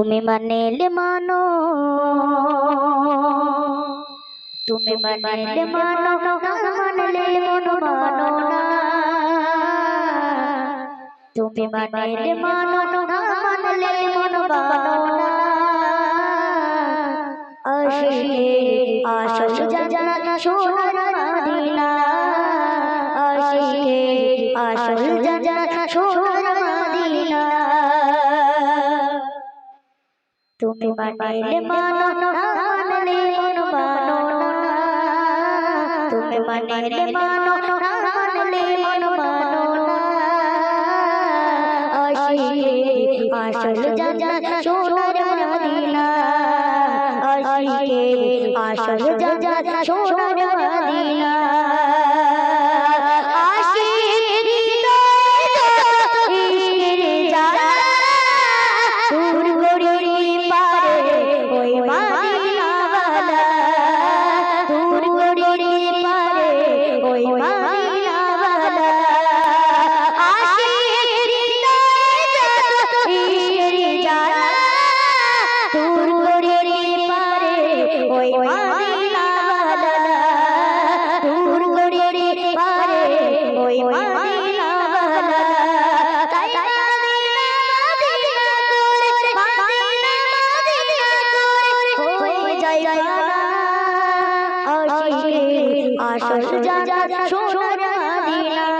তুমি মানেলে মানো। তুমি মানেলে মানো না মানলে মন মানো না। তুমি মানেলে মানো না মানলে মন মানো না। আশিকে আসল জানা সোনার তুমি মানলে মানো না, মানলে মন মানো না। তুমি মানলে মানো না, মানলে মন মানো না। আশিকে আসল জানা সোনার মদিনা আশিকে আসল জানা সোনার মদিনা যায় জানা আশিকে আসল জানা সোনার মদিনা। আশিকে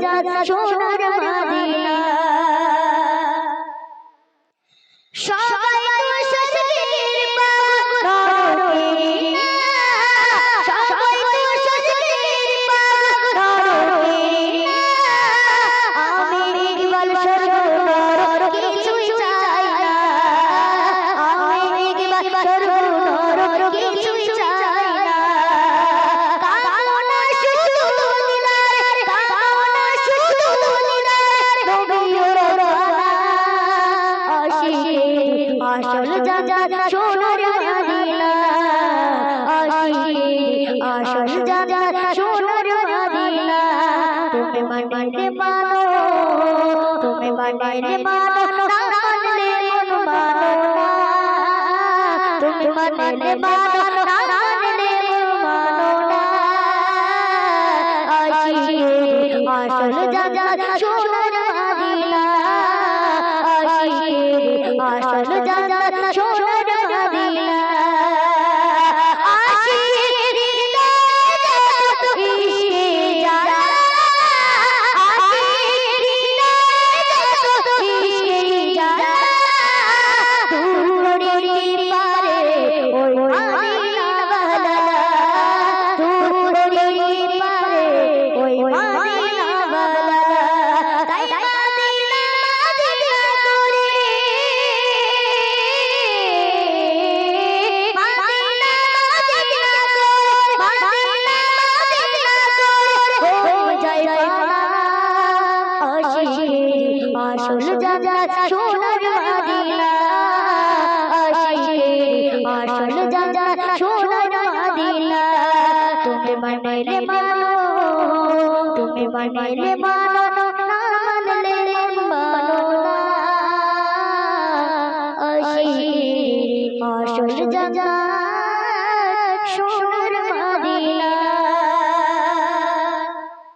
জান্নাত সোনার আসল জানা সোনার মদিনা তুমি মানলে মানো তুমি মানলে মানো। না মানলে মন মানো। তুমি মানলে মানো না। মানলে মন মানো না। আশিকে আসল জানা সোনার মদিনা আশিকে আসল জানা সোনার হল জান্নাত সোনার মদিনা তুমি বানাইলে মানো তুমি বানাইলে মানো